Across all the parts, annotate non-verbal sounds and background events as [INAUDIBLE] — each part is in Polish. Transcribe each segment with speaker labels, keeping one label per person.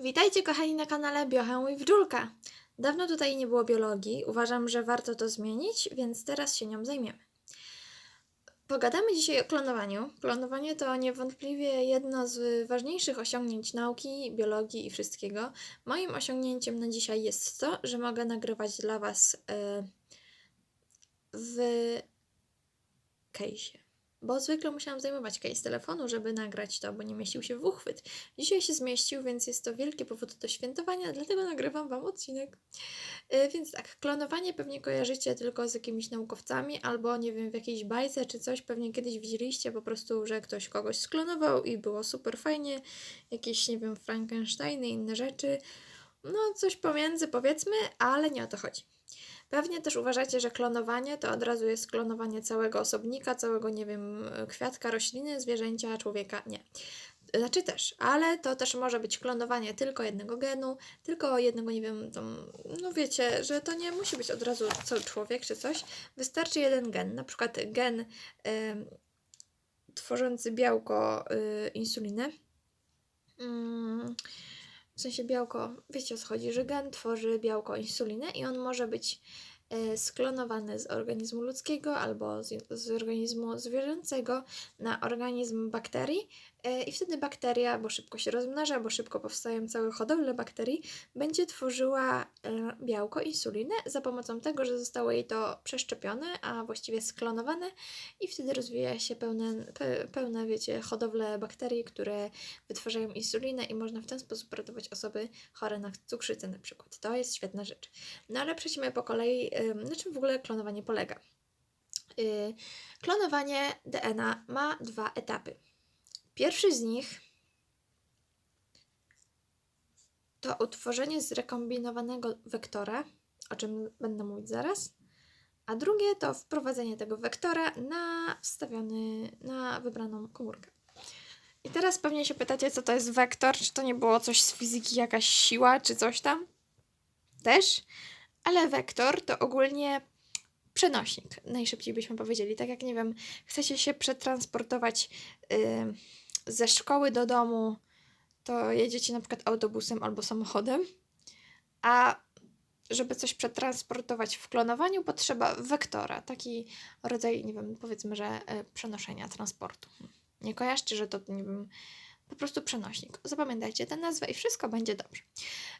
Speaker 1: Witajcie kochani na kanale w Dżulka. Dawno tutaj nie było biologii, uważam, że warto to zmienić, więc teraz się nią zajmiemy. Pogadamy dzisiaj o klonowaniu. Klonowanie to niewątpliwie jedno z ważniejszych osiągnięć nauki, biologii i wszystkiego. Moim osiągnięciem na dzisiaj jest to, że mogę nagrywać dla Was e, w case'ie. Bo zwykle musiałam zajmować case telefonu, żeby nagrać to, bo nie mieścił się w uchwyt. Dzisiaj się zmieścił, więc jest to wielki powód do świętowania, dlatego nagrywam Wam odcinek. Yy, więc tak, klonowanie pewnie kojarzycie tylko z jakimiś naukowcami, albo nie wiem, w jakiejś bajce czy coś. Pewnie kiedyś widzieliście po prostu, że ktoś kogoś sklonował i było super fajnie. Jakieś, nie wiem, Frankensteiny inne rzeczy. No, coś pomiędzy powiedzmy, ale nie o to chodzi. Pewnie też uważacie, że klonowanie to od razu jest klonowanie całego osobnika, całego, nie wiem, kwiatka, rośliny, zwierzęcia, człowieka. Nie. Znaczy też, ale to też może być klonowanie tylko jednego genu, tylko jednego, nie wiem, tam, no wiecie, że to nie musi być od razu cały człowiek czy coś. Wystarczy jeden gen, na przykład gen y, tworzący białko y, insuliny. Mm, w sensie białko, wiecie o co chodzi, że gen tworzy białko insuliny i on może być e, sklonowany z organizmu ludzkiego albo z, z organizmu zwierzęcego na organizm bakterii i wtedy bakteria, bo szybko się rozmnaża, bo szybko powstają całe hodowle bakterii, będzie tworzyła e, białko insulinę za pomocą tego, że zostało jej to przeszczepione, a właściwie sklonowane i wtedy rozwija się pełne, pe, pełne wiecie, hodowle bakterii, które wytwarzają insulinę i można w ten sposób ratować osoby chore na cukrzycę na przykład. To jest świetna rzecz. No ale przejdźmy po kolei, na czym w ogóle klonowanie polega. Yy, klonowanie DNA ma dwa etapy. Pierwszy z nich to utworzenie zrekombinowanego wektora, o czym będę mówić zaraz, a drugie to wprowadzenie tego wektora na wstawiony, na wybraną komórkę. I teraz pewnie się pytacie, co to jest wektor, czy to nie było coś z fizyki, jakaś siła, czy coś tam? Też, ale wektor to ogólnie przenośnik, najszybciej byśmy powiedzieli. Tak jak, nie wiem, chcecie się przetransportować yy, ze szkoły do domu, to jedziecie na przykład autobusem albo samochodem, a żeby coś przetransportować w klonowaniu, potrzeba wektora, taki rodzaj, nie wiem, powiedzmy, że y, przenoszenia transportu. Nie kojarzcie, że to, nie wiem, po prostu przenośnik. Zapamiętajcie tę nazwę i wszystko będzie dobrze.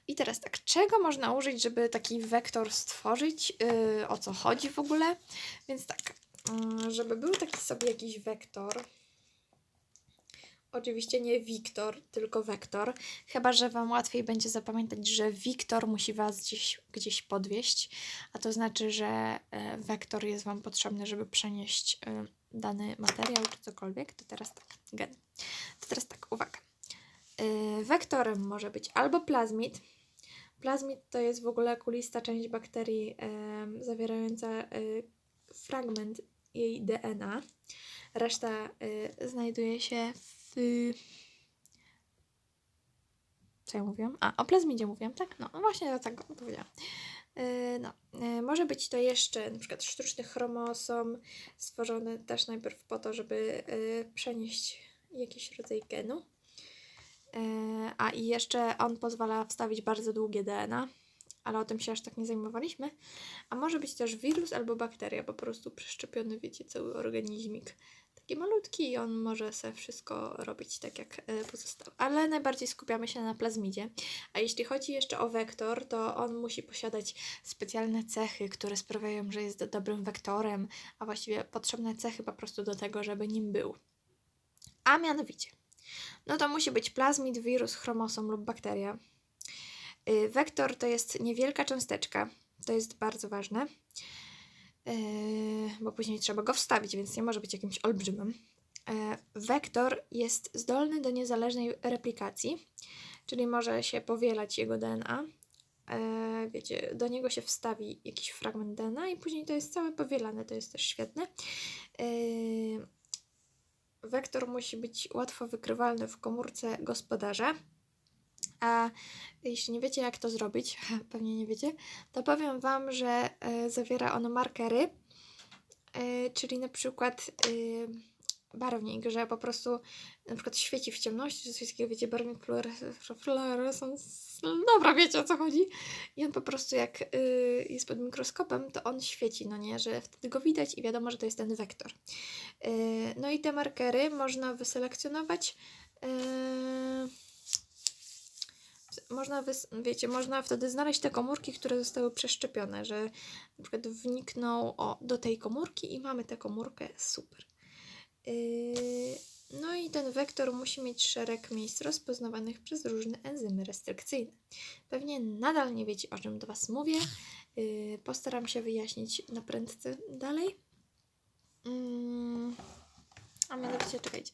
Speaker 1: I teraz tak, czego można użyć, żeby taki wektor stworzyć? Yy, o co chodzi w ogóle? Więc tak, yy, żeby był taki sobie jakiś wektor. Oczywiście nie Wiktor, tylko wektor. Chyba, że Wam łatwiej będzie zapamiętać, że Wiktor musi Was gdzieś, gdzieś podwieźć, a to znaczy, że e, wektor jest Wam potrzebny, żeby przenieść e, dany materiał czy cokolwiek. To teraz tak, gen. To teraz tak, uwaga. E, Wektorem może być albo plazmid. Plazmid to jest w ogóle kulista część bakterii zawierająca fragment jej DNA. Reszta znajduje się w. Co ja mówiłam? A, o plazmidzie mówiłam, tak? No, no właśnie tak powiedziałam. Y, no, y, może być to jeszcze na przykład sztuczny chromosom, stworzony też najpierw po to, żeby y, przenieść jakiś rodzaj genu. Y, a i jeszcze on pozwala wstawić bardzo długie DNA, ale o tym się aż tak nie zajmowaliśmy. A może być też wirus albo bakteria, po prostu przeszczepiony, wiecie, cały organizmik. Taki malutki i on może sobie wszystko robić tak jak e, pozostał. Ale najbardziej skupiamy się na plazmidzie. A jeśli chodzi jeszcze o wektor, to on musi posiadać specjalne cechy, które sprawiają, że jest dobrym wektorem, a właściwie potrzebne cechy po prostu do tego, żeby nim był. A mianowicie, no to musi być plazmid, wirus, chromosom lub bakteria. Y, Wektor to jest niewielka cząsteczka, to jest bardzo ważne, bo później trzeba go wstawić, więc nie może być jakimś olbrzymem. Yy, Wektor jest zdolny do niezależnej replikacji, czyli może się powielać jego DNA. Yy, Wiecie, do niego się wstawi jakiś fragment DNA i później to jest całe powielane, to jest też świetne. Yy, Wektor musi być łatwo wykrywalny w komórce gospodarza. A jeśli nie wiecie, jak to zrobić, [LAUGHS] pewnie nie wiecie, to powiem Wam, że e, zawiera ono markery, e, czyli na przykład barwnik, że po prostu na przykład świeci w ciemności, że coś takiego, wiecie, barwnik fluores- fluorescens... Dobra, wiecie o co chodzi. I on po prostu jak y, jest pod mikroskopem, to on świeci, no nie, że wtedy go widać i wiadomo, że to jest ten wektor. Y, no i te markery można wyselekcjonować. y, można, wiecie, można wtedy znaleźć te komórki, które zostały przeszczepione, że na przykład wniknął o, do tej komórki i mamy tę komórkę, super. Yy, no i ten wektor musi mieć szereg miejsc rozpoznawanych przez różne enzymy restrykcyjne. Pewnie nadal nie wiecie, o czym do Was mówię. Yy, postaram się wyjaśnić na prędce dalej. Mm, a mianowicie, czekajcie.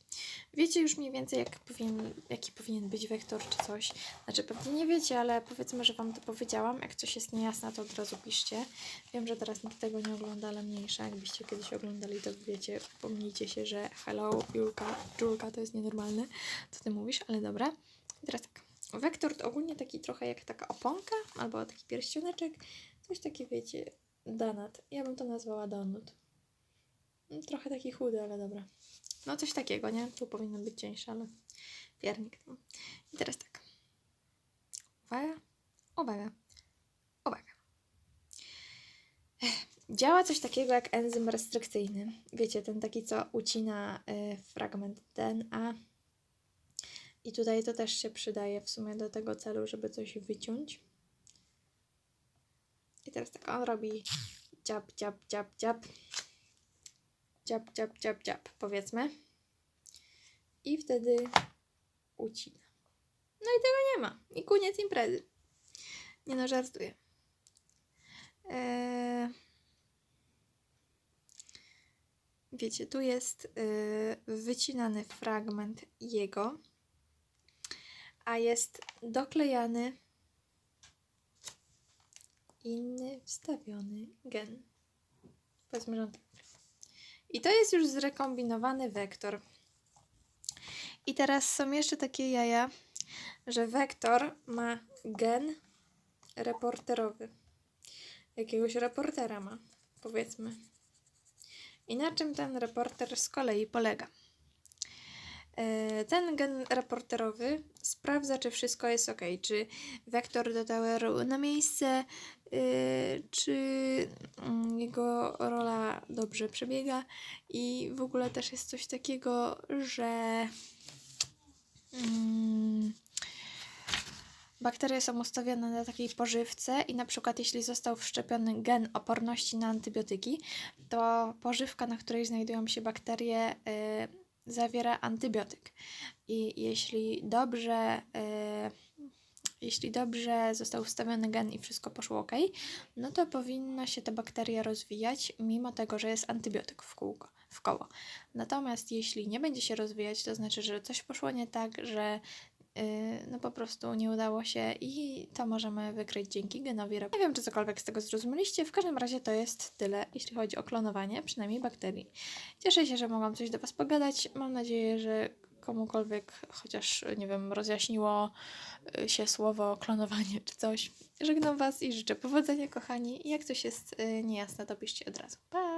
Speaker 1: Wiecie już mniej więcej, jak powinien, jaki powinien być wektor czy coś. Znaczy, pewnie nie wiecie, ale powiedzmy, że Wam to powiedziałam. Jak coś jest niejasne, to od razu piszcie. Wiem, że teraz nikt tego nie ogląda, ale mniejsza. Jakbyście kiedyś oglądali, to wiecie, pomnijcie się, że hello, Julka, Julka, to jest nienormalne, co Ty mówisz, ale dobra. I teraz tak. Wektor to ogólnie taki trochę jak taka oponka, albo taki pierścioneczek. Coś takie, wiecie, donut. Ja bym to nazwała donut. Trochę taki chudy, ale dobra. No coś takiego, nie? Tu powinno być cieńsze, ale piernik. No. I teraz tak. Uwaga, uwaga, uwaga. Działa coś takiego jak enzym restrykcyjny. Wiecie, ten taki, co ucina y, fragment DNA. I tutaj to też się przydaje w sumie do tego celu, żeby coś wyciąć. I teraz tak, on robi dziab, dziab, dziab, dziab. Dziab, dziab, dziab, dziab, powiedzmy. I wtedy ucina. No i tego nie ma. I koniec imprezy. Nie no, żartuję. Eee... Wiecie, tu jest yy, wycinany fragment jego, a jest doklejany inny wstawiony gen. Powiedzmy, że on tak. I to jest już zrekombinowany wektor. I teraz są jeszcze takie jaja, że wektor ma gen reporterowy. Jakiegoś reportera ma, powiedzmy. I na czym ten reporter z kolei polega? E, Ten gen reporterowy sprawdza, czy wszystko jest ok, czy wektor dotarł na miejsce, y, czy mm, jego rola dobrze przebiega. I w ogóle też jest coś takiego, że mm, bakterie są ustawione na takiej pożywce i na przykład jeśli został wszczepiony gen oporności na antybiotyki, to pożywka, na której znajdują się bakterie, y, zawiera antybiotyk. I jeśli dobrze, y, jeśli dobrze został wstawiony gen i wszystko poszło ok, no to powinno się te bakterie rozwijać, mimo tego, że jest antybiotyk w kółko, w koło. Natomiast jeśli nie będzie się rozwijać, to znaczy, że coś poszło nie tak, że yy, no po prostu nie udało się i to możemy wykryć dzięki genowi. Nie wiem, czy cokolwiek z tego zrozumieliście, w każdym razie to jest tyle, jeśli chodzi o klonowanie, przynajmniej bakterii. Cieszę się, że mogłam coś do Was pogadać. Mam nadzieję, że komukolwiek chociaż, nie wiem, rozjaśniło y, się słowo klonowanie czy coś. Żegnam Was i życzę powodzenia, kochani. Jak coś jest y, niejasne, to piszcie od razu. Pa!